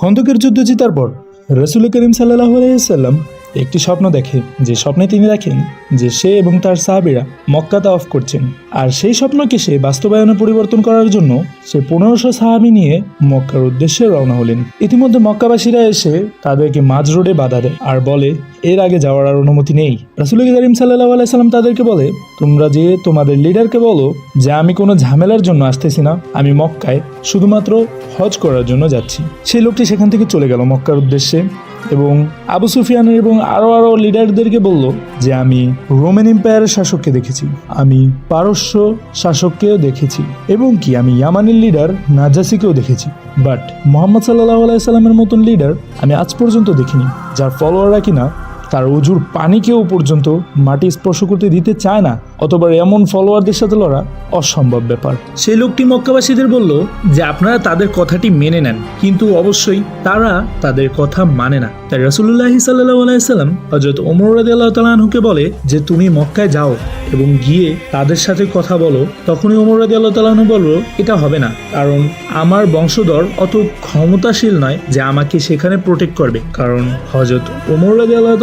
খন্দকের যুদ্ধ জিতার পর রসুল করিম সাল্লাহ আলাইসাল্লাম একটি স্বপ্ন দেখে, যে স্বপ্নে তিনি দেখেন যে সে এবং তার সাহাবিরা মক্কা তাওয়াফ করছেন। আর সেই স্বপ্নকে সে বাস্তবায়নে পরিবর্তন করার জন্য সে পনেরোশো সাহাবি নিয়ে মক্কার উদ্দেশ্যে রওনা হলেন। ইতিমধ্যে মক্কাবাসীরা এসে তাদেরকে মাঝ রোডে বাধা দেয় আর বলে, এর আগে যাওয়ার আর অনুমতি নেই। রাসুল করিম সাল্লাহ আলাইসাল্লাম তাদেরকে বলে, তোমরা যে তোমাদের লিডারকে বলো যে, আমি কোনো ঝামেলার জন্য আসতেছি না, আমি মক্কায় শুধুমাত্র হজ করার জন্য যাচ্ছি। সেই লোকটি সেখান থেকে চলে গেল মক্কার উদ্দেশ্যে। এবং আবু সুফিয়ানের এবং আরও আরও লিডারদেরকে বলল যে আমি রোমান এম্পায়ারের শাসককে দেখেছি। আমি পারস্য শাসককেও দেখেছি এবং কি আমি ইয়ামানের লিডার নাজাসিকেও দেখেছি। বাট মোহাম্মদ সাল্লাহ আলাইসাল্লামের মতন লিডার আমি আজ পর্যন্ত দেখিনি, যার ফলোয়াররা কিনা তার অজুর পানিকেও পর্যন্ত মাটি স্পর্শ করতে দিতে চায় না। অথবা এমন ফলোয়ারদের সাথে লড়া অসম্ভব ব্যাপার। সেই লোকটি মক্কাবাসীদের বলল যে আপনারা তাদের কথাটি মেনে নেন, কিন্তু অবশ্যই তারা তাদের কথা মানে না। তাই রসুল্লাহি সাল্লাহ আলাইসাল্লাম হজরত ওমর রাজি আল্লাহ তালাহুকে বলে যে, তুমি মক্কায় যাও এবং গিয়ে তাদের সাথে কথা বলো। তখনই ওমর রাজি আল্লাহ তালাহু বলল, এটা হবে না, কারণ আমার বংশধর অত ক্ষমতাশীল নয় যে আমাকে সেখানে প্রোটেক্ট করবে। কারণ হজরত ওমর রাজি আল্লাহ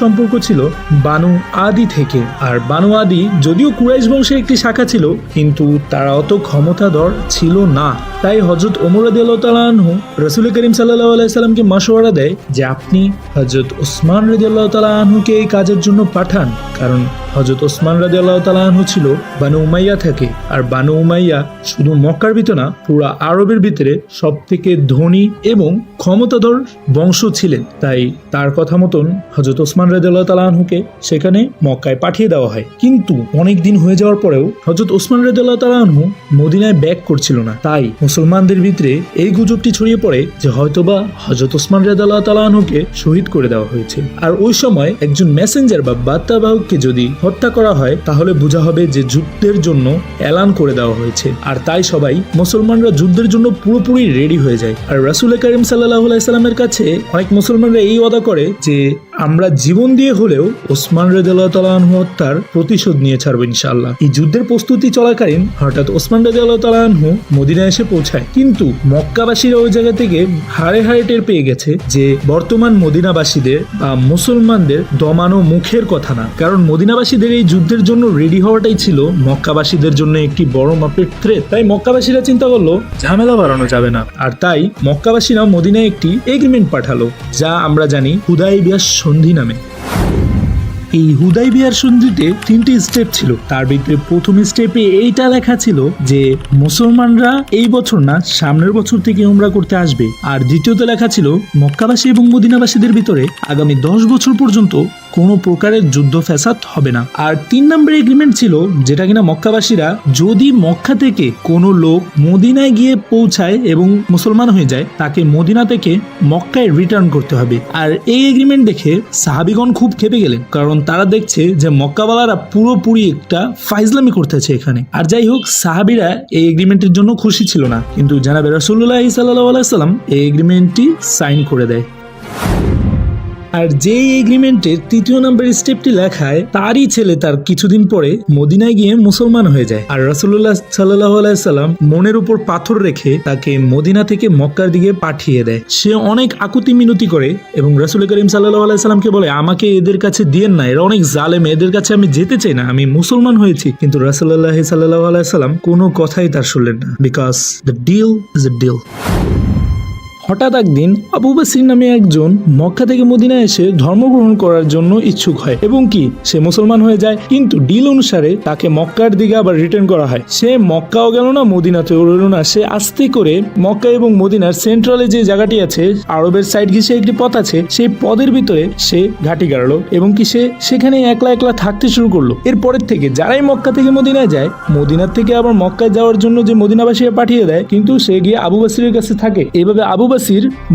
সম্পর্ক ছিল বানু আদি থেকে, আর বানু আদি যদিও কুরাইশ বংশের একটি শাখা ছিল, কিন্তু তারা অত ক্ষমতাধর ছিল না। তাই হজরত ওমর আনহু রসুল করিম সাল্লাহ আলাইসাল্লামকে মশওয়ারা দেয় যে আপনি হজরত ওসমান রদি আল্লাহ তালাহুকে এই কাজের জন্য পাঠান, কারণ হজরত ওসমান রাজি আল্লাহ তালাহু ছিল বানু উমাইয়া থেকে। আর বানু উমাইয়া শুধু মক্কার ভিতর না, পুরো আরবের ভিতরে সব থেকে ধনী এবং ক্ষমতাধর বংশ ছিলেন। তাই তার কথা মতন হজরত ওসমান রাজি আল্লাহ তালাহুকে সেখানে মক্কায় পাঠিয়ে দেওয়া হয়। কিন্তু অনেক দিন হয়ে যাওয়ার পরেও হজরত ওসমান রাজি আল্লাহ তালাহু মদিনায় ব্যাক করছিল না। তাই মুসলমানদের ভিতরে এই গুজবটি ছড়িয়ে পড়ে যে হয়তোবা হজরত ওসমান রাজি আল্লাহ তালাহুকে শহীদ করে দেওয়া হয়েছে। আর ওই সময় একজন মেসেঞ্জার বা বার্তাবাহককে যদি হত্যা করা হয়, তাহলে বোঝা হবে যে যুদ্ধের জন্য এলান করে দেওয়া হয়েছে। আর তাই সবাই মুসলমানরা যুদ্ধের জন্য পুরোপুরি রেডি হয়ে যায়। আর রাসুল করিম সাল্লাহ সাল্লামের কাছে অনেক মুসলমানরা এই ওয়াদা করে যে আমরা জীবন দিয়ে হলেও ওসমান রেজাল্লাহ তালাহ হত্যার প্রতিশোধ নিয়ে ছাড়বো ইনশাল্লাহ এই যুদ্ধের প্রস্তুতি চলাকালীন হঠাৎ ওসমান রেজাল্লাহ তালাহু মদিনা এসে পৌঁছায়। কিন্তু মক্কাবাসীরা ওই জায়গা থেকে হাড়ে হাড়ে টের পেয়ে গেছে যে বর্তমান মদিনাবাসীদের বা মুসলমানদের দমানো মুখের কথা না। কারণ মদিনাবাসীদের এই যুদ্ধের জন্য রেডি হওয়াটাই ছিল মক্কাবাসীদের জন্য একটি বড় মাপের থ্রেট তাই মক্কাবাসীরা চিন্তা করল, ঝামেলা বাড়ানো যাবে না। আর তাই মক্কাবাসীরা মদিনায় একটি এগ্রিমেন্ট পাঠালো, যা আমরা জানি হুদাই বিয়াস সন্ধি নামে। এই হুদাই বিহার সন্ধিতে তিনটি স্টেপ ছিল। তার ভিতরে প্রথম স্টেপে এইটা লেখা ছিল যে, মুসলমানরা এই বছর না, সামনের বছর থেকে উমরা করতে আসবে। আর দ্বিতীয়তে লেখা ছিল, মক্কাবাসী এবং মদিনাবাসীদের ভিতরে আগামী দশ বছর পর্যন্ত কোনো প্রকারের যুদ্ধ ফ্যাসাদ হবে না। আর তিন নম্বর এগ্রিমেন্ট ছিল যেটা কিনা মক্কাবাসীরা যদি মক্কা থেকে কোনো লোক মদিনায় গিয়ে পৌঁছায় এবং মুসলমান হয়ে যায়, তাকে মদিনা থেকে মক্কায় রিটার্ন করতে হবে। আর এই এগ্রিমেন্ট দেখে সাহাবিগণ খুব খেপে গেলেন, কারণ তারা দেখছে যে মক্কাওয়ালারা পুরোপুরি একটা ফাইজলামি করতেছে এখানে। আর যাই হোক, সাহাবিরা এই এগ্রিমেন্টের জন্য খুশি ছিল না। কিন্তু জানাবে রসুল্লাহ সাল্লাহ আলাইসাল্লাম এই এগ্রিমেন্টটি সাইন করে দেয়। আর যে এগ্রিমেন্টের তৃতীয় নাম্বার স্টেপটি লেখায়, তারই ছেলে তার কিছুদিন পরে মদিনায় গিয়ে মুসলমান হয়ে যায়। আর রাসুল্লাহ সাল্লাহ আলাইসাল্লাম মনের উপর পাথর রেখে তাকে মদিনা থেকে মক্কার দিকে পাঠিয়ে দেয়। সে অনেক আকুতি মিনতি করে এবং রাসুল করিম সাল্লাহ আলাইসাল্লামকে বলে, আমাকে এদের কাছে দিয়েন না, এরা অনেক জালেম, এদের কাছে আমি যেতে চাই না, আমি মুসলমান হয়েছি। কিন্তু রাসুল্লাহ সাল্লাহ আলাইসাল্লাম কোনো কথাই তার শুনলেন না। Because the deal is a deal হঠাৎ একদিন আবু বাসির নামে একজন মক্কা থেকে মদিনা এসে ধর্মগ্রহণ করার জন্য ইচ্ছুক হয় এবং কি, সে মুসলমান হয়ে যায়, কিন্তু ডিল অনুসারে তাকে মক্কার দিকে আবার রিটার্ন করা হয়। সে মক্কাও গেল না, মদিনাতেও রইল না। সে আস্তে করে মক্কা এবং মদিনার সেন্ট্রালে যে জায়গাটি আছে, আরবের সাইড ঘিসে একটি পথ আছে, সেই পদের ভিতরে সে ঘাটি গাড়লো এবং কি সে সেখানে একলা একলা থাকতে শুরু করল। এরপরের থেকে যারাই মক্কা থেকে মদিনায় যায়, মদিনার থেকে আবার মক্কায় যাওয়ার জন্য যে মদিনাবাসীরা পাঠিয়ে দেয়, কিন্তু সে গিয়ে আবু বাসিরের কাছে থাকে। এভাবে আবু বাসির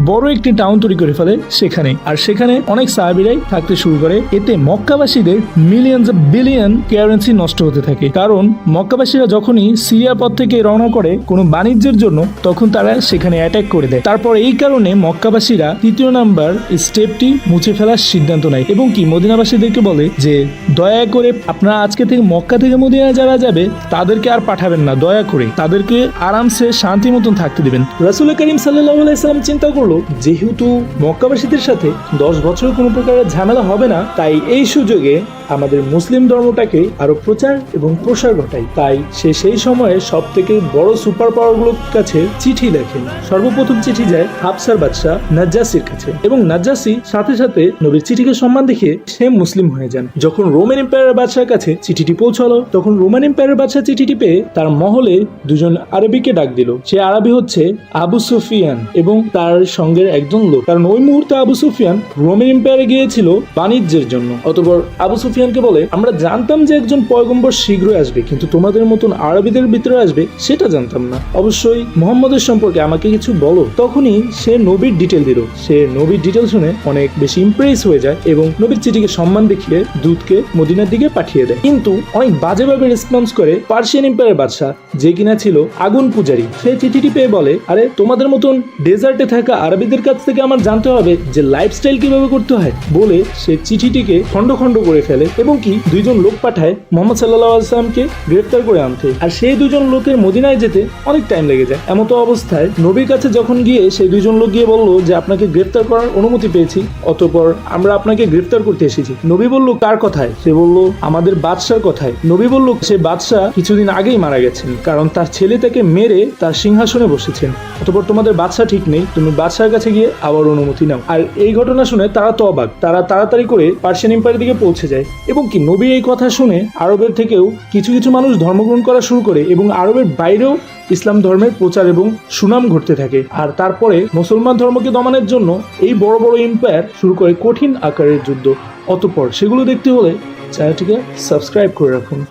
বড় একটি টাউন তৈরি করে ফেলে সেখানে। আর সেখানে অনেক সাহাবিরাই থাকতে শুরু করে। এতে মক্কাবাসীদের মিলিয়ন বিলিয়ন কারেন্সি নষ্ট হতে থাকে। কারণ মক্কাবাসীরা যখনই সিরিয়া পথ থেকে রওনা করে কোনো বাণিজ্যের জন্য, তখন তারা সেখানে অ্যাটাক করে দেয়। তারপর এই কারণে মক্কাবাসীরা তৃতীয় নাম্বার স্টেপটি মুছে ফেলার সিদ্ধান্ত নেয়। এবং কি মদিনাবাসীদেরকে বলে যে, দয়া করে আপনারা আজকে থেকে মক্কা থেকে মদিনা যারা যাবে, তাদেরকে আর পাঠাবেন না। দয়া করে তাদেরকে আরামসে শান্তি মতন থাকতে দেবেন। রাসুল করিম সাল্লাহ আলাইসাল্লাম চিন্তা করল যেহেতু মক্কাবাসীদের সাথে দশ বছরের কোনো প্রকারের ঝামেলা হবে না, তাই এই সুযোগে আমাদের মুসলিম ধর্মটাকে আরও প্রচার এবং প্রসার ঘটাই তাই সে সেই সময়ে সব থেকে বড় সুপার পাওয়ারগুলোর কাছে চিঠি লেখেন। সর্বপ্রথম চিঠি যায় হাফসার বাদশাহ নাজ্জাসির কাছে এবং নাজ্জাসি সাথে সাথে নবীর চিঠিকে সম্মান দেখিয়ে সে মুসলিম হয়ে যান। যখন রোমান এম্পায়ারের বাদশার কাছে চিঠিটি পৌঁছালো, তখন রোমান এম্পায়ারের বাদশা চিঠিটি পেয়ে তার মহলে দুজন আরবিকে ডাক দিল। সে আরবি হচ্ছে আবু সুফিয়ান এবং তার সঙ্গের একজন লোক। কারণ ওই মুহূর্তে আবু সুফিয়ান রোমান এম্পায়ারে গিয়েছিল বাণিজ্যের জন্য। অতপর আবু সুফিয়ানকে বলে, আমরা জানতাম যে একজন পয়গম্বর শীঘ্রই আসবে, কিন্তু তোমাদের মতন আরবিদের ভিতরে আসবে, সেটা জানতাম না। অবশ্যই মোহাম্মদের সম্পর্কে আমাকে কিছু বলো। তখনই সে নবীর ডিটেল দিল। সে নবীর ডিটেল শুনে অনেক বেশি ইমপ্রেস হয়ে যায় এবং নবীর চিঠিকে সম্মান দেখিয়ে দূতকে মদিনার দিকে পাঠিয়ে দেয়। কিন্তু অনেক বাজেভাবে রেসপন্স করে পার্সিয়ান এম্পায়ারের বাদশাহ, যে কিনা ছিল আগুন পূজারী। সে চিঠিটি পেয়ে বলে, আরে, তোমাদের মতন ডেজার্টে থাকা আরবিদের কাছ থেকে আমার জানতে হবে যে লাইফস্টাইল কীভাবে করতে হয়? বলে সে চিঠিটিকে খণ্ড খণ্ড করে ফেলে। এবং কি দুইজন লোক পাঠায় মোহাম্মদ সাল্লাহ আসলামকে গ্রেফতার করে আনতে। আর সেই দুজন লোকের মদিনায় যেতে অনেক টাইম লেগে যায়। এমতো অবস্থায় নবীর কাছে যখন গিয়ে সেই দুজন লোক গিয়ে বলল যে, আপনাকে গ্রেফতার করার অনুমতি পেয়েছি, অতপর আমরা আপনাকে গ্রেফতার করতে এসেছি। নবী বলল, কার কথায়? সে বলল, আমাদের বাদশার কথায়। নবী বলল, সে বাদশাহ কিছুদিন আগেই মারা গেছেন, কারণ তার ছেলে তাকে মেরে তার সিংহাসনে বসেছেন। অতপর তোমাদের বাদশাহ ঠিক নেই, তুমি বাদশার কাছে গিয়ে আবার অনুমতি নাও। আর এই ঘটনা শুনে তারা তো অবাক। তারা তাড়াতাড়ি করে পার্সিয়ান এম্পায়ারের দিকে পৌঁছে যায়। এবং কি নবীর এই কথা শুনে আরবের থেকেও কিছু কিছু মানুষ ধর্মগ্রহণ করা শুরু করে এবং আরবের বাইরেও ইসলাম ধর্মের প্রচার এবং সুনাম ঘটতে থাকে। আর তারপরে মুসলমান ধর্মকে দমানের জন্য এই বড় বড় এম্পায়ার শুরু করে কঠিন আকারের যুদ্ধ। অতঃপর সেগুলো দেখতে হলে চ্যানেলটিকে সাবস্ক্রাইব করে রাখুন।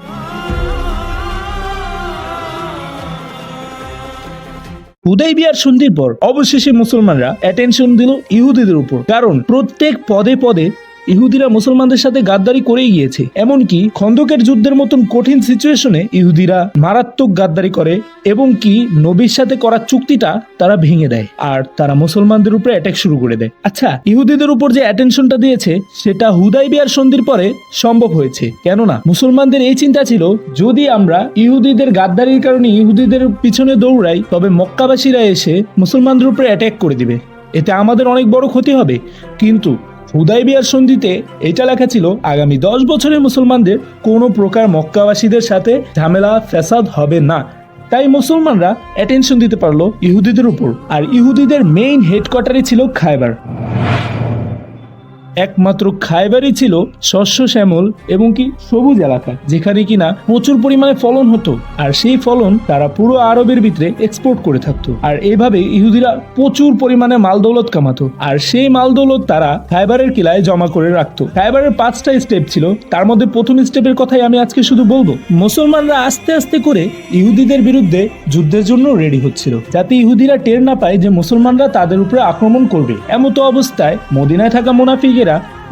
হুদাইবিয়ার সন্ধির পর অবশেষে মুসলমানরা অ্যাটেনশন দিল ইহুদিদের উপর। কারণ প্রত্যেক পদে পদে ইহুদিরা মুসলমানদের সাথে গাদ্দারি করেই গিয়েছে। এমনকি খন্দকের যুদ্ধের মতন কঠিন সিচুয়েশনে ইহুদিরা মারাত্মক গাদ্দারি করে এবং কি নবীর সাথে করা চুক্তিটা তারা ভেঙে দেয় আর তারা মুসলমানদের উপরে অ্যাটাক শুরু করে দেয়। আচ্ছা ইহুদিদের উপর যে অ্যাটেনশনটা দিয়েছে, সেটা হুদাইবিয়ার সন্ধির পরে সম্ভব হয়েছে। কেননা, মুসলমানদের এই চিন্তা ছিল, যদি আমরা ইহুদিদের গাদ্দারির কারণে ইহুদিদের পিছনে দৌড়াই, তবে মক্কাবাসীরা এসে মুসলমানদের উপরে অ্যাটাক করে দিবে। এতে আমাদের অনেক বড় ক্ষতি হবে। কিন্তু হুদাইবিয়ার সন্ধিতে এটা লেখা ছিল, আগামী দশ বছরের মুসলমানদের কোনো প্রকার মক্কাবাসীদের সাথে ঝামেলা, ফ্যাসাদ হবে না। তাই মুসলমানরা অ্যাটেনশন দিতে পারল ইহুদিদের উপর। আর ইহুদিদের মেইন হেডকোয়ার্টারই ছিল খায়বার। একমাত্র খাইবারই ছিল শস্য শ্যামল এবং কি সবুজ এলাকা, যেখানে কিনা প্রচুর পরিমাণে ফলন হতো। আর সেই ফলন তারা পুরো আরবের ভিতরে এক্সপোর্ট করে থাকতো। আর এভাবে ইহুদিরা প্রচুর পরিমাণে মাল দৌলত কামাতো। আর সেই মাল দৌলত তারা খাইবারের কিলায় জমা করে রাখতো। খাইবারের পাঁচটা স্টেপ ছিল। তার মধ্যে প্রথম স্টেপের কথাই আমি আজকে শুধু বলব। মুসলমানরা আস্তে আস্তে করে ইহুদিদের বিরুদ্ধে যুদ্ধের জন্য রেডি হচ্ছিল। যাতে ইহুদিরা টের না পায় যে মুসলমানরা তাদের উপরে আক্রমণ করবে। এমতো অবস্থায় মদিনায় থাকা মুনাফিকেরা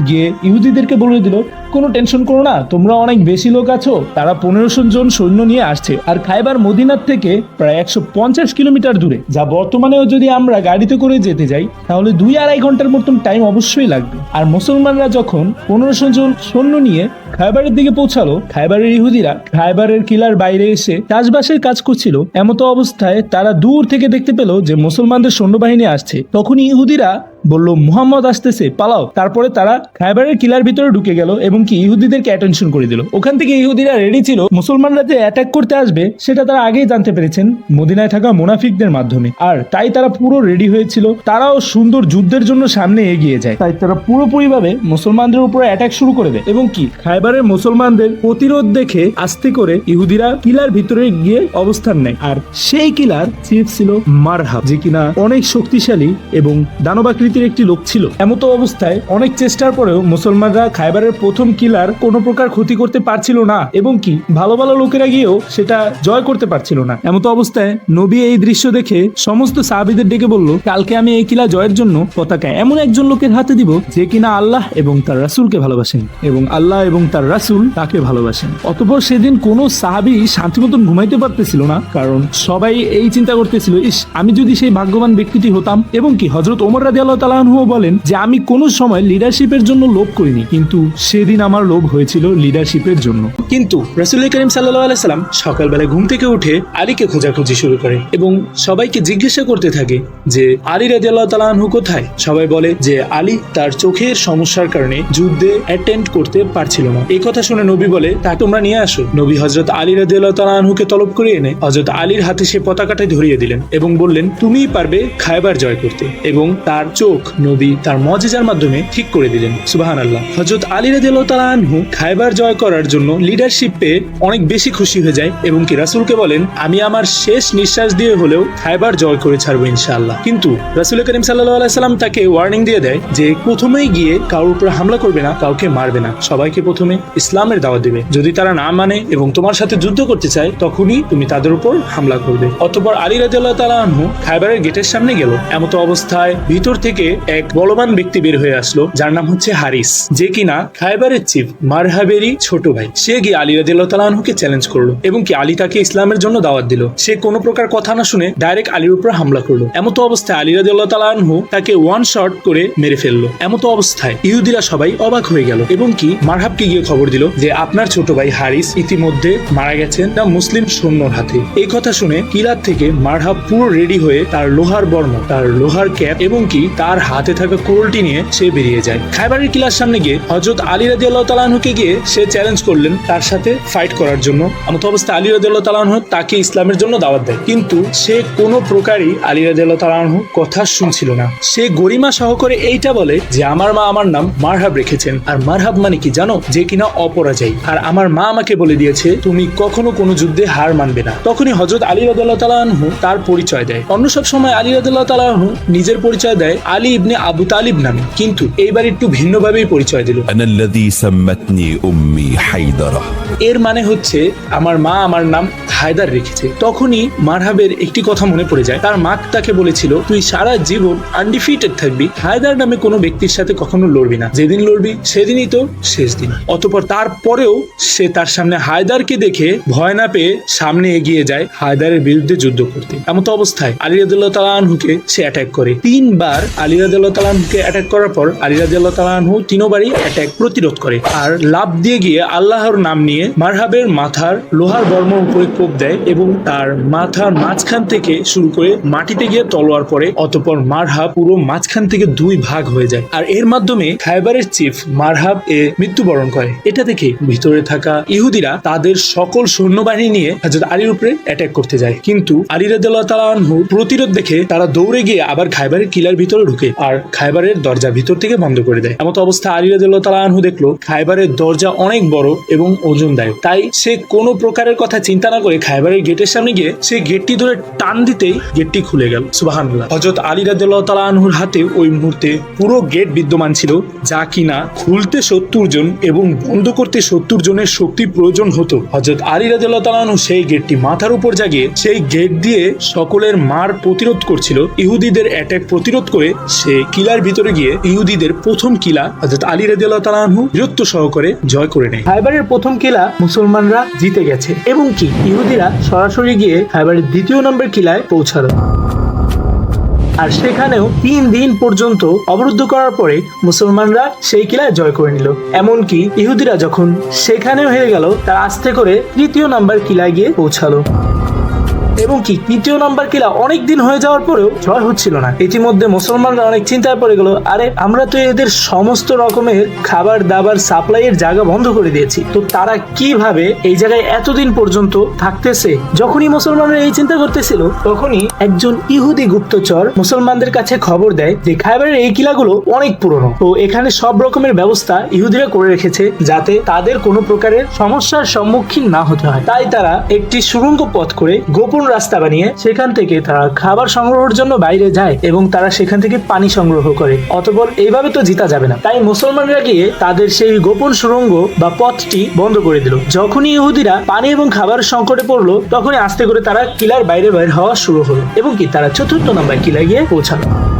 গিয়ে ইহুদিদেরকে বলে দিল, কোনো টেনশন করো না, তোমরা অনেক বেশি লোক আছো, তারা পনেরোশো জন সৈন্য নিয়ে আসছে। আর খাইবার মদিনার থেকে প্রায় একশো পঞ্চাশ কিলোমিটার দূরে। যা বর্তমানেও যদি আমরা গাড়িতে করে যেতে যাই, তাহলে দুই আড়াই ঘণ্টার মতন টাইম অবশ্যই লাগবে। আর মুসলমানরা যখন পনেরোশো জন সৈন্য নিয়ে খাইবারের দিকে পৌঁছালো খাইবারের ইহুদিরা। খাইবারের কিলার বাইরে এসে চাষবাসের কাজ করছিল। এমতো অবস্থায় তারা দূর থেকে দেখতে পেল যে মুসলমানদের সৈন্যবাহিনী আসছে। তখন ইহুদিরা বলল, মুহাম্মদ আসতেছে, পালাও। তারপরে তারা খাইবারের কিলার ভিতরে ঢুকে গেল এবং কি ইহুদিদেরকে অ্যাটেনশন করে দিল। ওখান থেকে ইহুদিরা রেডি ছিল, মুসলমানরা যে অ্যাটাক করতে আসবে, সেটা তারা আগেই জানতে পেরেছেন মদিনায় থাকা মুনাফিকদের মাধ্যমে। আর তাই তারা পুরো রেডি হয়েছিল, তারাও সুন্দর যুদ্ধের জন্য সামনে এগিয়ে যায়। তাই তারা পুরোপুরিভাবে মুসলমানদের উপরে অ্যাটাক শুরু করে দেয়। এবং কি খাইবারের মুসলমানদের প্রতিরোধ দেখে আস্তে করে ইহুদিরা কিলার ভিতরে গিয়ে অবস্থান নেয়। আর সেই কিলার চিফ ছিল মারহাব, যে কিনা অনেক শক্তিশালী এবং দানবাকৃতির একটি লোক ছিল। এমতো অবস্থায় অনেক চেষ্টার পরেও মুসলমানরা খাইবারের প্রথম কিলার কোনো প্রকার ক্ষতি করতে পারছিল না এবং কি ভালো ভালো লোকেরা গিয়েও সেটা জয় করতে পারছিল না। এমতো অবস্থায় নবী এই দৃশ্য দেখে সমস্ত সাহাবিদের ডেকে বলল, কালকে আমি এই কিলা জয়ের জন্য পতাকা এমন একজন লোকের হাতে দিব, যে কিনা আল্লাহ এবং তার রাসূলকে ভালোবাসেন এবং আল্লাহ এবং তার রাসূল তাকে ভালোবাসেন। অতঃপর সেদিন কোনো সাহাবি শান্তি মতন ঘুমাইতে পারতেছিল না, কারণ সবাই এই চিন্তা করতেছিল, ইস, আমি যদি সেই ভাগ্যবান ব্যক্তিটি হতাম। এবং কি হজরত ওমর রাজি আল্লাহ তালাহুও বলেন যে, আমি কোনো সময় লিডারশিপের জন্য লোভ করিনি, কিন্তু সেদিন আমার লোভ হয়েছিল লিডারশিপের জন্য। কিন্তু রসুল করিম সাল্লাহ আলাইসাল্লাম সকালবেলা ঘুম থেকে উঠে আলীকে খোঁজাখুঁজি শুরু করে এবং সবাইকে জিজ্ঞাসা করতে থাকে যে, আলী রাজি আল্লাহ তালাহু কোথায়? সবাই বলে যে, আলী তার চোখের সমস্যার কারণে যুদ্ধে অ্যাটেন্ড করতে পারছিল না। এই কথা শুনে নবী বলে, তা তোমরা নিয়ে আসো। নবী হজরত আলী রাজি আল্লাহ তালাহুকে তলব করে এনে হজরত আলীর হাতে সে পতাকাটা ধরিয়ে দিলেন এবং বললেন, তুমিই পারবে খায়বার জয় করতে। এবং তার চোখ নবী তার মজেজার মাধ্যমে ঠিক করে দিলেন। সুবাহান আল্লাহ হজরত আলী রাজি আল্লাহ তালাহু খায়বার জয় করার জন্য লিডারশিপ পেয়ে অনেক বেশি খুশি হয়ে যায় এবং কি রাসুলকে বলেন, আমি আমার শেষ নিঃশ্বাস দিয়ে হলেও খায়বার জয় করে ছাড়বো ইনশাআল্লাহ। কিন্তু রাসুল করিম সাল্লাহ তাকে ওয়ার্নিং দিয়ে দেয় যে, প্রথমেই গিয়ে কারোর উপর হামলা করবে না, কাউকে মারবে না। সবাইকে প্রথমে ইসলামের দাওয়াত দেবে। যদি তারা না মানে এবং তোমার সাথে যুদ্ধ করতে চায়, তখনই তুমি তাদের উপর হামলা করবে। অতপর আলী রাজিয়াল্লাহ তালাহু খাইবারের গেটের সামনে গেল। এমত অবস্থায় ভিতর থেকে এক বলবান ব্যক্তি বের হয়ে আসলো, যার নাম হচ্ছে হারিস। যে কিনা খাইবারের চিফ মারহাবেরই ছোট ভাই। সে গিয়ে আলী রাজিয়াল্লাহ তালাহুকে চ্যালেঞ্জ করল এবং কি আলী তাকে ইসলামের জন্য দাওয়াত দিল। সে কোনো প্রকার কথা না শুনে ডাইরেক্ট আলীর উপর হামলা করল। এমতো অবস্থায় আলী রাজিয়াল্লাহ তালাহু তাকে ওয়ান শট করে মেরে ফেলল। এমতো অবস্থায় ইহুদিরা সবাই অবাক হয়ে গেল এবং কি মারহাবকে গিয়ে খবর দিল যে আপনার ছোট ভাই হারিস ইতিমধ্যে মারা গেছেন না মুসলিম সৈন্যর হাতে। এই কথা শুনে কিলার থেকে মারহাব পুরো রেডি হয়ে তার লোহার বর্ম, তার লোহার ক্যাপ এবং কি তার হাতে থাকা কোরলটি নিয়ে সে বেরিয়ে যায়। খাইবারের কিলার সামনে গিয়ে হজরত আলী রাজি আল্লাহ তালাহুকে গিয়ে সে চ্যালেঞ্জ করলেন তার সাথে ফাইট করার জন্য। এমতো অবস্থায় আলী রাজি আল্লাহ তাকে ইসলামের জন্য দাওয়াত দেয়। কিন্তু সে কোনো প্রকারই আলী রাজি আল্লাহ কথা শুনছিল না। সে গরিমা সহকারে এইটা বলে যে, আমার মা আমার নাম মারহাব রেখেছেন। আর মারহাব মানে কি জানো? যে কিনা অপরাজয়ী। আর আমার মা আমাকে বলে দিয়েছে তুমি কখনো কোনো যুদ্ধে হার মানবে না। তখনই হজরত আলী রদুল্লাহ তালাহু তার পরিচয় দেয়। অন্য সব সময় আলী রদুল্লাহ তালাহু নিজের পরিচয় দেয় আলী ইবনে আবু তালিব নামে। কিন্তু এইবার একটু ভিন্নভাবেই পরিচয় দিল। এর মানে হচ্ছে আমার মা আমার নাম হায়দার রেখেছে। তখনই মারহাবের একটি কথা মনে পড়ে যায়। তার মা তাকে বলেছিল তুই সারা জীবন আনডিফিটেড থাকবি। হায়দার নামে কোনো ব্যক্তির সাথে কখনো লড়বি না। যেদিন লড়বি সেদিনই তো শেষ দিন। অতপর তারপরেও সে তার সামনে হায়দারকে দেখে ভয় না পেয়ে সামনে এগিয়ে যায় হায়দারের বিরুদ্ধে যুদ্ধ করতে। এমত অবস্থায় আলী রাদিল্লাহ তালাহুকে সে অ্যাটাক করে। তিনবার আলী রাদিল্লাহ তালাহুকে অ্যাটাক করার পর আলী রাদিল্লাহ তালাহু তিনবারই অ্যাটাক প্রতিরোধ করে আর লাভ দিয়ে গিয়ে আল্লাহর নাম নিয়ে মারহাবের মাথার লোহার বর্ম উপরে কোপ দেয় এবং তার মাথার মাঝখান থেকে শুরু করে মাটিতে গিয়ে তলোয়ার পরে অতপর মারহাব পুরো মাঝখান থেকে দুই ভাগ হয়ে যায়। আর এর মাধ্যমে খাইবারের চিফ মারহাব এ মৃত্যুবরণ করে। এটা দেখে ভিতরে থাকা ইহুদিরা তাদের সকল সৈন্যবাহিনী নিয়ে হজরত আলীর উপরে অ্যাটাক করতে যায়। কিন্তু আলী তালাহু প্রতিরোধ দেখে তারা দৌড়ে গিয়ে আবার খাইবারের কিলার ভিতরে ঢুকে আর খাইবারের দরজা ভিতর থেকে বন্ধ করে দেয়। এমত অবস্থা আলী তালাহু দেখল, খাইবারের দরজা অনেক বড় এবং ওজনদায়ক। তাই সে কোনো প্রকারের কথা চিন্তা না করে খাইবারের গেটের সামনে গিয়ে সে গেটটি ধরে টান দিতেই গেটটি খুলে গেল। সুবাহান্লাহ হজরত আলী তালাহুর হাতে ওই মুহূর্তে পুরো গেট বিদ্যমান ছিল, যা কিনা খুলতে সত্তর জন এবং বন্ধ করতে সত্তর জনের শক্তি প্রয়োজন হতো। হজরত আলী তালাহু সেই গেটটি মাথার উপর জাগিয়ে সেই গেট দিয়ে সকলের মার প্রতিরোধ করছিল। ইহুদিদের অ্যাটাক প্রতিরোধ করে সে কিলার ভিতরে গিয়ে ইহুদিদের প্রথম কিলা হজরত আলী রাদিল্লাহ তালাহু বীরত্ব সহকারে জয় করে নেয়। খাইবারের প্রথম কিলা মুসলমানরা জিতে গেছে। এবং কি? ইহুদিরা সরাসরি গিয়ে খাইবারের দ্বিতীয় নম্বর কিলায় পৌঁছালো। আর সেখানেও তিন দিন পর্যন্ত অবরুদ্ধ করার পরে মুসলমানরা সেই কিলায় জয় করে নিল। এমনকি ইহুদিরা যখন সেখানেও হেরে গেল, তার আস্তে করে তৃতীয় নাম্বার কিলায় গিয়ে পৌঁছালো। এবং কি তৃতীয় নাম্বার কিলা অনেক দিন হয়ে যাওয়ার পরেও জয় হচ্ছিল না। ইতিমধ্যে মুসলমানরা অনেক চিন্তায় পড়ে গেল, আরে আমরা তো এদের সমস্ত রকমের খাবার দাবার সাপ্লাইয়ের জায়গা বন্ধ করে দিয়েছি। তো তারা কীভাবে এই জায়গায় এতদিন পর্যন্ত থাকতেছে? যখনই মুসলমানরা এই চিন্তা করতেছিল, তখনই একজন ইহুদি গুপ্তচর মুসলমানদের কাছে খবর দেয় যে খাইবারের এই কিলাগুলো অনেক পুরনো। তো এখানে সব রকমের ব্যবস্থা ইহুদিরা করে রেখেছে যাতে তাদের কোনো প্রকারের সমস্যার সম্মুখীন না হতে হয়। তাই তারা একটি সুড়ঙ্গ পথ করে গোপন রাস্তা বানিয়ে সেখান থেকে তারা খাবার সংগ্রহের জন্য বাইরে যায় এবং তারা সেখান থেকে পানি সংগ্রহ করে। অতপর এইভাবে তো জিতা যাবে না। তাই মুসলমানরা গিয়ে তাদের সেই গোপন সুরঙ্গ বা পথটি বন্ধ করে দিল। যখনই ইহুদিরা পানি এবং খাবার সংকটে পড়ল, তখনই আস্তে করে তারা কিলার বাইরে বাইরে হওয়া শুরু হলো এবং কি তারা চতুর্থ নাম্বার কিলায় গিয়ে পৌঁছালো।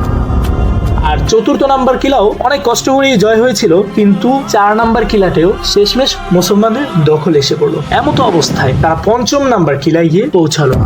আর চতুর্থ নাম্বার কিলাও অনেক কষ্ট করেই জয় হয়েছিল, কিন্তু চার নাম্বার কিলাতেও শেষমেশ মুসলমানদের দখল এসে পড়ল। এমতো অবস্থায় তারা পঞ্চম নাম্বার কিলায় গিয়ে পৌঁছালো।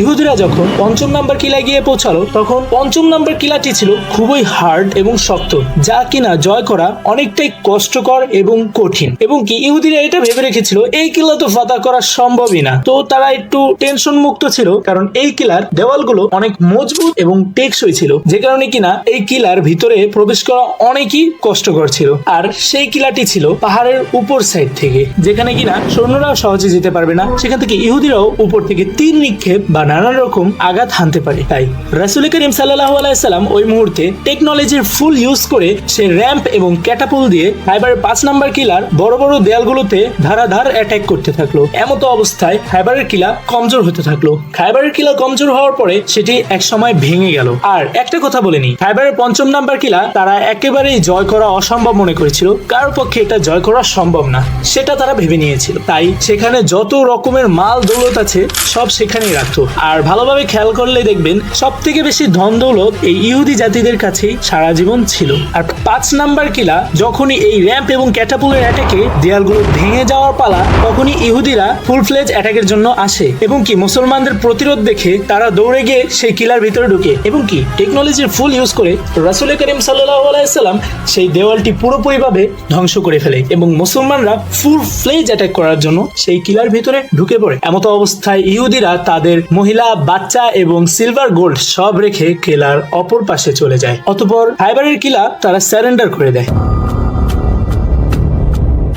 ইহুদিরা যখন পঞ্চম নাম্বার কিলায় গিয়ে পৌঁছালো, তখন পঞ্চম নাম্বার কিলাটি ছিল খুবই হার্ড এবং শক্ত, যা কিনা জয় করা অনেকটাই কষ্টকর এবং কঠিন। এবং কি, ইহুদিরা এটা ভেবে রেখেছিল, এই কিলা তো ফাতা করা সম্ভবই না। তো তারা একটু টেনশন মুক্ত ছিল, কারণ এই কিলার দেওয়ালগুলো অনেক মজবুত এবং টেকসই ছিল, যে কারণে কিনা এই কিলার ভিতরে প্রবেশ করা অনেকই কষ্টকর ছিল। আর সেই কিলাটি ছিল পাহাড়ের উপর সাইড থেকে, যেখানে কিনা সৈন্যরাও সহজে যেতে পারবে না। সেখান থেকে ইহুদিরাও উপর থেকে তীর নিক্ষেপ বা নানা রকম আঘাত হানতে পারে। তাই রাসুল করিম সাল্লাহ আলাইসাল্লাম ওই মুহূর্তে টেকনোলজির ফুল ইউজ করে সে র্যাম্প এবং ক্যাটাপুল দিয়ে ফাইবারের পাঁচ নাম্বার কিলার বড় বড় দেয়ালগুলোতে ধারাধার অ্যাটাক করতে থাকল। এমতো অবস্থায় ফাইবারের কিলা কমজোর হতে থাকল। ফাইবারের কিলা কমজোর হওয়ার পরে সেটি এক সময় ভেঙে গেল। আর একটা কথা বলেনি ফাইবারের পঞ্চম নাম্বার কিলা তারা একেবারেই জয় করা অসম্ভব মনে করেছিল। কারোর পক্ষে এটা জয় করা সম্ভব না, সেটা তারা ভেবে নিয়েছিল। তাই সেখানে যত রকমের মাল দৌলত আছে, সব সেখানেই রাখতো। আর ভালোভাবে খেয়াল করলে দেখবেন সব থেকে বেশি ধন দৌলত এই ইহুদি জাতিদের কাছেই সারা জীবন ছিল। আর পাঁচ নাম্বার কিলা, যখনই এই র্যাম্প এবং ক্যাটাপুলের অ্যাটাকে দেয়ালগুলো ভেঙে যাওয়ার পালা, তখনই ইহুদিরা ফুল ফ্লেজ অ্যাটাকের জন্য আসে এবং কি মুসলমানদের প্রতিরোধ দেখে তারা দৌড়ে গিয়ে সেই কিলার ভিতরে ঢুকে এবং কি টেকনোলজির ফুল ইউজ করে রাসুল করিম সাল্লাহ সেই দেওয়ালটি পুরোপুরিভাবে ধ্বংস করে ফেলে এবং মুসলমানরা ফুল ফ্লেজ অ্যাটাক করার জন্য সেই কিলার ভিতরে ঢুকে পড়ে। এমতো অবস্থায় ইহুদিরা তাদের মহিলা, বাচ্চা এবং সিলভার গোল্ড সব রেখে কেলার অপর পাশে চলে যায়। অতপর ফাইবারের কিলা তারা স্যারেন্ডার করে দেয়।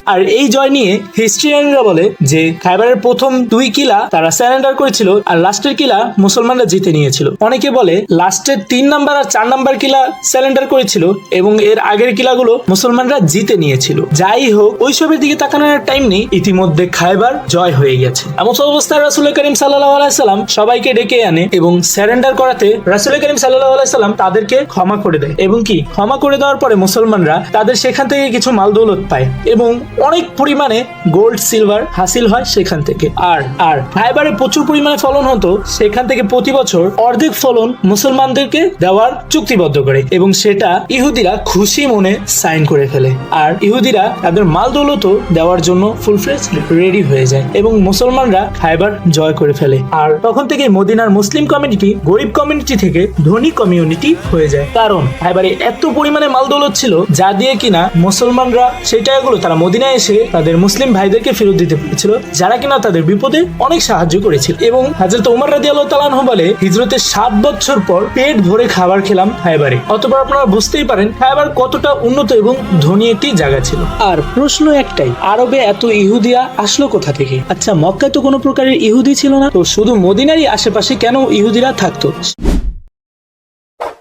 আর এই জয় নিয়ে হিস্ট্রিয়ানরা বলে যে, খাইবারের প্রথম দুই কিলা তারা স্যারেন্ডার করেছিল আর লাস্টের কিলা মুসলমানরা জিতে নিয়েছিল। অনেকে বলে লাস্টের তিন নাম্বার আর চার নাম্বার কিলা স্যারেন্ডার করেছিল এবং এর আগের কিলাগুলো মুসলমানরা জিতে নিয়েছিল। যাই হোক, ওইসবের দিকে তাকানোর টাইম নেই, ইতিমধ্যে খাইবার জয় হয়ে গেছে। এমন অবস্থায় রাসুল করিম সাল্লাহ আলাইসাল্লাম সবাইকে ডেকে আনে এবং স্যারেন্ডার করাতে রাসুল করিম সাল্লাহ আলাইসাল্লাম তাদেরকে ক্ষমা করে দেয়। এবং কি? ক্ষমা করে দেওয়ার পরে মুসলমানরা তাদের সেখান থেকে কিছু মাল দৌলত পায় এবং অনেক পরিমাণে গোল্ড সিলভার হাসিল হয় সেখান থেকে। আর আর ফাইবারে প্রচুর পরিমাণে ফলন হতো, সেখান থেকে প্রতি বছর অর্ধেক ফলন মুসলমানদেরকে দেওয়ার চুক্তিবদ্ধ করে এবং সেটা ইহুদিরা খুশি মনে সাইন করে ফেলে। আর ইহুদিরা তাদের মাল দৌলতও দেওয়ার জন্য ফুল ফ্লেজ রেডি হয়ে যায় এবং মুসলমানরা খাইবার জয় করে ফেলে। আর তখন থেকে মদিনার মুসলিম কমিউনিটি গরিব কমিউনিটি থেকে ধনী কমিউনিটি হয়ে যায়। কারণ খাইবারে এত পরিমাণে মাল দৌলত ছিল, যা দিয়ে কিনা মুসলমানরা সেই টাকাগুলো তারা মদিনায় এসে তাদের মুসলিম ভাইদেরকে ফেরত দিতে পেরেছিল, যারা কিনা তাদের বিপদে অনেক সাহায্য করেছিল। এবং হাজরত উমর রাজি আল্লাহ তালান বলে হিজরতের সাত বছর পর পেট ভরে খাবার খেলাম খাইবারে। অতপর আপনারা বুঝতেই পারেন, খাইবার কতটা উন্নত এবং ধনী একটি জায়গা ছিল। আর প্রশ্ন একটাই, আরবে এত ইহুদিয়া আসলো কোথা থেকে? আচ্ছা মক্কায় তো কোনো প্রকারের ইহুদি ছিল না। তো শুধু মদিনারই আশেপাশে কেন ইহুদিরা থাকতো?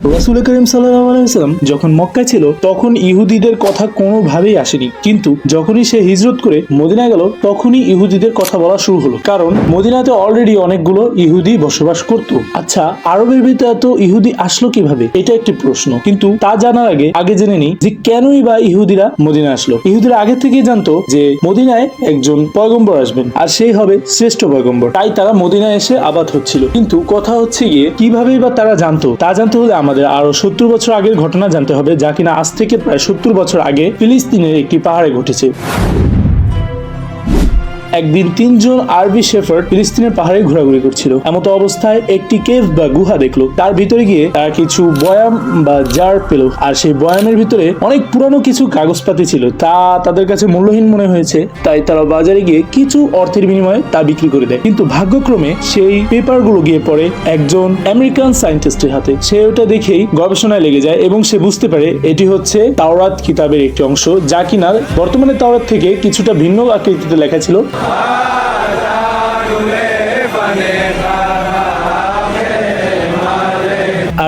রাসুল করিম সাল্লাম যখন মক্কায় ছিল, তখন ইহুদিদের কথা কোনোভাবেই আসেনি। কিন্তু যখনই সে হিজরত করে মদিনা গেল, তখনই ইহুদিদের কথা বলা শুরু হলো। কারণ মদিনাতে অলরেডি অনেকগুলো ইহুদি বসবাস করত। আচ্ছা আরবের ভিতরে এত ইহুদি আসলো কীভাবে? এটা একটি প্রশ্ন। কিন্তু তা জানার আগে আগে জেনে নিই যে কেনই বা ইহুদিরা মদিনা আসলো। ইহুদিরা আগে থেকেই জানতো যে মদিনায় একজন পয়গম্বর আসবেন, আর সেই হবে শ্রেষ্ঠ পয়গম্বর। তাই তারা মদিনায় এসে আবাদ হচ্ছিল। কিন্তু কথা হচ্ছে গিয়ে, কিভাবেই বা তারা জানতো? তা জানতে হলে আমাদের আরও সত্তর বছর আগের ঘটনা জানতে হবে, যা কিনা আজ থেকে প্রায় সত্তর বছর আগে ফিলিস্তিনের একটি পাহাড়ে ঘটেছে। একদিন তিনজন আরবি শেফার্ড ফিলিস্তিনের পাহাড়ে ঘোরাঘুরি করছিল। এমত অবস্থায় একটি কেভ বা গুহা দেখল। তার ভিতরে গিয়ে তারা কিছু বয়াম বা জার পেল। আর সেই বয়ামের ভিতরে অনেক পুরানো কিছু কাগজপাতি ছিল। তা তাদের কাছে মূল্যহীন মনে হয়েছে। তাই তারা বাজারে গিয়ে কিছু অর্থের বিনিময়ে তা বিক্রি করে দেয়। কিন্তু ভাগ্যক্রমে সেই পেপারগুলো গিয়ে পড়ে একজন আমেরিকান সায়েন্টিস্টের হাতে। সে ওটা দেখেই গবেষণায় লেগে যায় এবং সে বুঝতে পারে এটি হচ্ছে তাওরাত কিতাবের একটি অংশ, যা কিনা বর্তমানে তাওরাত থেকে কিছুটা ভিন্ন আকৃতিতে লেখা ছিল। Tomara.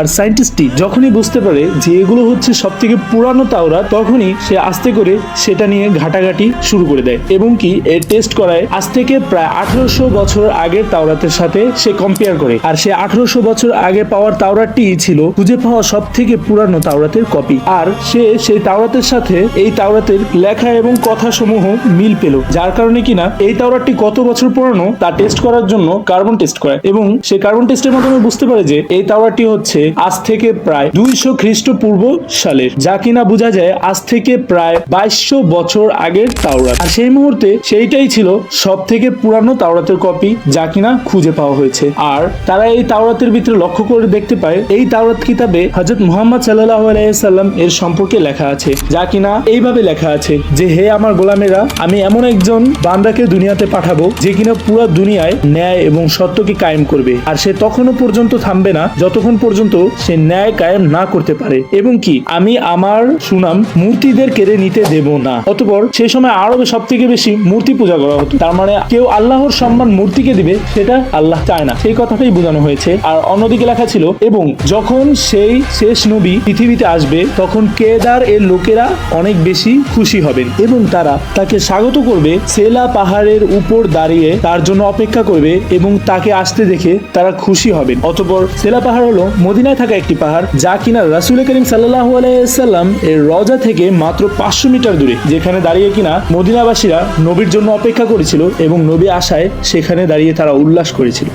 আর সায়েন্টিস্টটি যখনই বুঝতে পারে যে এগুলো হচ্ছে সব থেকে পুরানো তাওরাত তখনই সে আস্তে করে সেটা নিয়ে ঘাটাঘাটি শুরু করে দেয় এবং কি এর টেস্ট করায়। আজ থেকে প্রায় আঠারোশো বছর আগের তাওরাতের সাথে সে কম্পেয়ার করে। আর সে আঠারোশো বছর আগে পাওয়ার তাওরাতটি ছিল খুঁজে পাওয়া সব থেকে পুরানো তাওরাতের কপি আর সে সেই তাওরাতের সাথে এই তাওরাতের লেখা এবং কথা সমূহ মিল পেল, যার কারণে কিনা এই তাওরাতটি কত বছর পুরানো তা টেস্ট করার জন্য কার্বন টেস্ট করে এবং সে কার্বন টেস্টের মাধ্যমে বুঝতে পারে যে এই তাওরাতটি হচ্ছে আজ থেকে প্রায় দুইশো খ্রিস্টপূর্ব সালের যা কিনা বোঝা যায় আজ থেকে প্রায় বাইশশো বছর আগের তাওরাত। আর সেই মুহূর্তে সেইটাই ছিল সব থেকে পুরানো তাওরাতের কপি, যা কিনা খুঁজে পাওয়া হয়েছে। আর তারা এই তাওরাতের ভিতরে লক্ষ্য করে দেখতে পায়, এই তাওরাত কিতাবে হজরত মুহাম্মদ সাল্লাহ আলাইসাল্লাম এর সম্পর্কে লেখা আছে, যা কিনা এইভাবে লেখা আছে যে, হে আমার গোলামেরা, আমি এমন একজন বান্দাকে দুনিয়াতে পাঠাবো, যে কিনা পুরো দুনিয়ায় ন্যায় এবং সত্যকে কায়েম করবে। আর সে তখনও পর্যন্ত থামবে না, যতক্ষণ পর্যন্ত সে ন্যায় কায়েম না করতে পারে। এবং কি? আমি আমার সুনাম মূর্তিদের কেড়ে নিতে দেব না। অতপর সেই সময় আরবে সব থেকে বেশি মূর্তি পূজা করা হতো। তার মানে কেউ আল্লাহর সম্মান মূর্তিকে দিবে, সেটা আল্লাহ চায় না। সেই কথাটাই বোঝানো হয়েছে। আর অন্যদিকে লেখা ছিল, এবং যখন সেই শেষ নবী পৃথিবীতে আসবে, তখন কেদার এর লোকেরা অনেক বেশি খুশি হবেন। এবং তারা তাকে স্বাগত করবে, সেলা পাহাড়ের উপর দাঁড়িয়ে তার জন্য অপেক্ষা করবে এবং তাকে আসতে দেখে তারা খুশি হবেন। অতপর সেলা পাহাড় হলো মদিনায় থাকা একটি পাহাড়, যা কিনা রাসুল করিম সাল্লাহ আলাইসাল্লাম এর রজা থেকে মাত্র পাঁচশো মিটার দূরে, যেখানে দাঁড়িয়ে কিনা মদিনাবাসীরা নবীর জন্য অপেক্ষা করেছিল এবং নবী আশায় সেখানে দাঁড়িয়ে তারা উল্লাস করেছিল।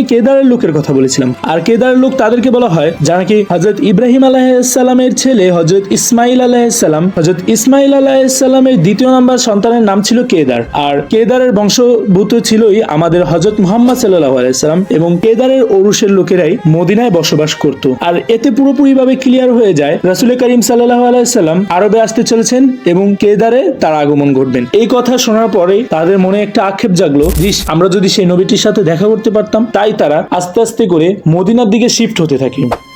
আমি কেদারের লোকের কথা বলেছিলাম। আর কেদারের লোক তাদেরকে বলা হয়, যারা কি হজরত ইব্রাহিম আলাহিসাল্লামের ছেলে হজরত ইসমাইল আলাহিসাল্লাম হজরত ইসমাইল আলাহিসাল্লামের দ্বিতীয় নাম্বার সন্তানের নাম ছিল কেদার। আর কেদারের বংশভূত ছিলই আমাদের হজরত মোহাম্মদ সাল্লাহ আলাইসাল্লাম এবং কেদারের ওরুসের লোকেরাই মদিনায় বসবাস করত। আর এতে পুরোপুরি ভাবে ক্লিয়ার হয়ে যায়, রাসুল করিম সাল্লাহ আলাইসাল্লাম আরবে আসতে চলেছেন এবং কেদারে তার আগমন ঘটবেন। এই কথা শোনার পরে তাদের মনে একটা আক্ষেপ জাগলো আমরা যদি সেই নবীটির সাথে দেখা করতে পারতাম, তাই তারা আস্তে আস্তে করে মদিনার দিকে শিফট হতে থাকে।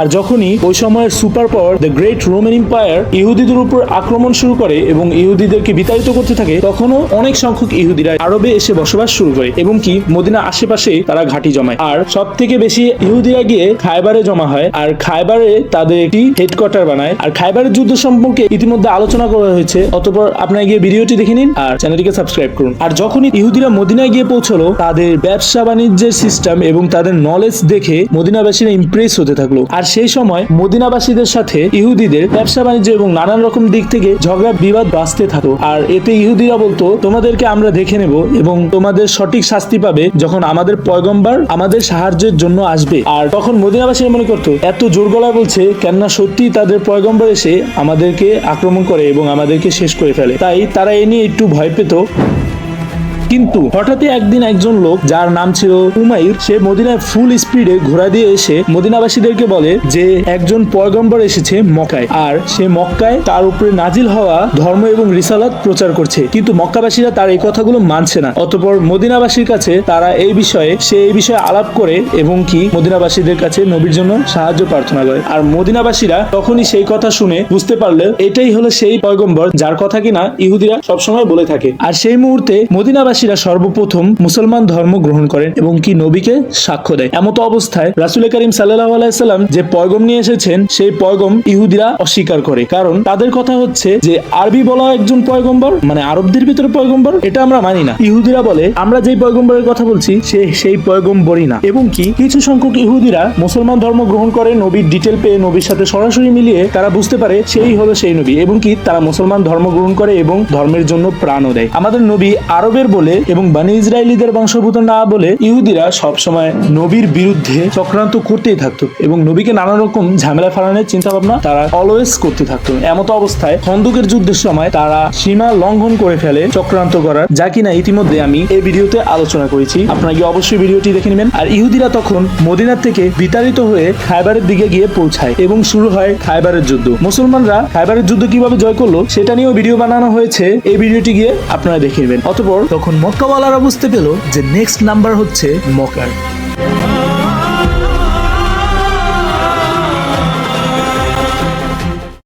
আর যখনই ওই সময়ের super power the great Roman empire ইহুদিদের উপর আক্রমণ শুরু করে এবং ইহুদিদেরকে বিতাড়িত করতে থাকে, তখনও অনেক সংখ্যক ইহুদিরা আরবে এসে বসবাস শুরু করে এবং কি মদিনা আশেপাশে তারা ঘাঁটি জমায়। আর সব থেকে বেশি ইহুদিরা গিয়ে খাইবারে জমা হয় আর খাইবারে তাদের একটি হেডকোয়ার্টার বানায়। আর খাইবারের যুদ্ধ সম্পর্কে ইতিমধ্যে আলোচনা করা হয়েছে। অতপর আপনারা গিয়ে ভিডিওটি দেখে নিন আর চ্যানেলটিকে সাবস্ক্রাইব করুন। আর যখনই ইহুদিরা মদিনায় গিয়ে পৌঁছলো, তাদের ব্যবসা বাণিজ্যের সিস্টেম এবং তাদের নলেজ দেখে মদিনাবাসীরা ইমপ্রেস হতে থাকল। আর সেই সময় মদিনাবাসীদের সাথে ইহুদিদের ব্যবসা বাণিজ্য এবং নানান রকম দিক থেকে ঝগড়া, বিবাদ বাঁচতে থাকতো। আর এতে ইহুদিরা বলতো, তোমাদেরকে আমরা দেখে নেব এবং তোমাদের সঠিক শাস্তি পাবে যখন আমাদের পয়গম্বর আমাদের সাহায্যের জন্য আসবে। আর তখন মদিনাবাসীরা মনে করতো, এত জোর গলায় বলছে, কেননা সত্যি তাদের পয়গম্বর এসে আমাদেরকে আক্রমণ করে এবং আমাদেরকে শেষ করে ফেলে। তাই তারা এ নিয়ে একটু ভয় পেত। কিন্তু হঠাৎই একদিন একজন লোক, যার নাম ছিল উমাইর, সে মদিনায় ফুল স্পিডে ঘোড়া দিয়ে এসে মদিনাবাসীদেরকে বলে যে, একজন পয়গম্বর এসেছে মক্কায়, আর সে মক্কায় তার উপরে নাজিল হওয়া ধর্ম এবং রিসালাত প্রচার করছে। কিন্তু মক্কাবাসীরা তার এই কথাগুলো মানছে না। অতপর মদিনাবাসীর কাছে তারা এই বিষয়ে, সে এই বিষয়ে আলাপ করে এবং কি মদিনাবাসীদের কাছে নবীর জন্য সাহায্য প্রার্থনা করে। আর মদিনাবাসীরা তখনই সেই কথা শুনে বুঝতে পারলে এটাই হলো সেই পয়গম্বর, যার কথা কিনা ইহুদিরা সবসময় বলে থাকে। আর সেই মুহূর্তে মদিনাবাসীরা সর্বপ্রথম মুসলমান ধর্ম গ্রহণ করেন এবং কি নবীকে সাক্ষ্য দেয়। এমতো অবস্থায় রাসুল করিম সাল্লাহ আলাইসাল্লাম যে পয়গম নিয়ে এসেছেন, সেই পয়গম ইহুদিরা অস্বীকার করে। কারণ তাদের কথা হচ্ছে যে, আরবি বলা একজন পয়গম্বর মানে আরবদের ভিতরে পয়গম্বর, এটা আমরা মানি না। ইহুদিরা বলে, আমরা যেই পয়গম্বরের কথা বলছি, সে সেই পয়গম্বরই না। এবং কি, কিছু সংখ্যক ইহুদিরা মুসলমান ধর্ম গ্রহণ করে, নবীর ডিটেল পেয়ে নবীর সাথে সরাসরি মিলিয়ে তারা বুঝতে পারে সেই হলো সেই নবী। এবং কি, তারা মুসলমান ধর্ম গ্রহণ করে এবং ধর্মের জন্য প্রাণও দেয়। আমাদের নবী আরবের বলে এবং বানি ইসরায়েলিদের বংশভূত না বলে ইহুদিরা সবসময় নবীর বিরুদ্ধে চক্রান্ত করতেই থাকতো এবং নবীকে নানা রকম ঝামেলা ফালানোর চিন্তা ভাবনা তারা অলওয়েজ করতে থাকতো। এমতো অবস্থায় খন্দকের যুদ্ধের সময় তারা সীমা লঙ্ঘন করে ফেলে চক্রান্ত করার। যা কিনা ইতিমধ্যে আমি এই ভিডিওতে আলোচনা করেছি। আপনারা অবশ্যই ভিডিওটি দেখে নেবেন। আর ইহুদিরা তখন মদিনার থেকে বিতাড়িত হয়ে খাইবারের দিকে গিয়ে পৌঁছায় এবং শুরু হয় খাইবারের যুদ্ধ। মুসলমানরা খাইবারের যুদ্ধ কীভাবে জয় করল, সেটা নিয়েও ভিডিও বানানো হয়েছে। এই ভিডিওটি গিয়ে আপনারা দেখে নেবেন। অতপর তখন মক্কাওয়ালারা বুঝতে পেল যে নেক্সট নাম্বার হচ্ছে মকার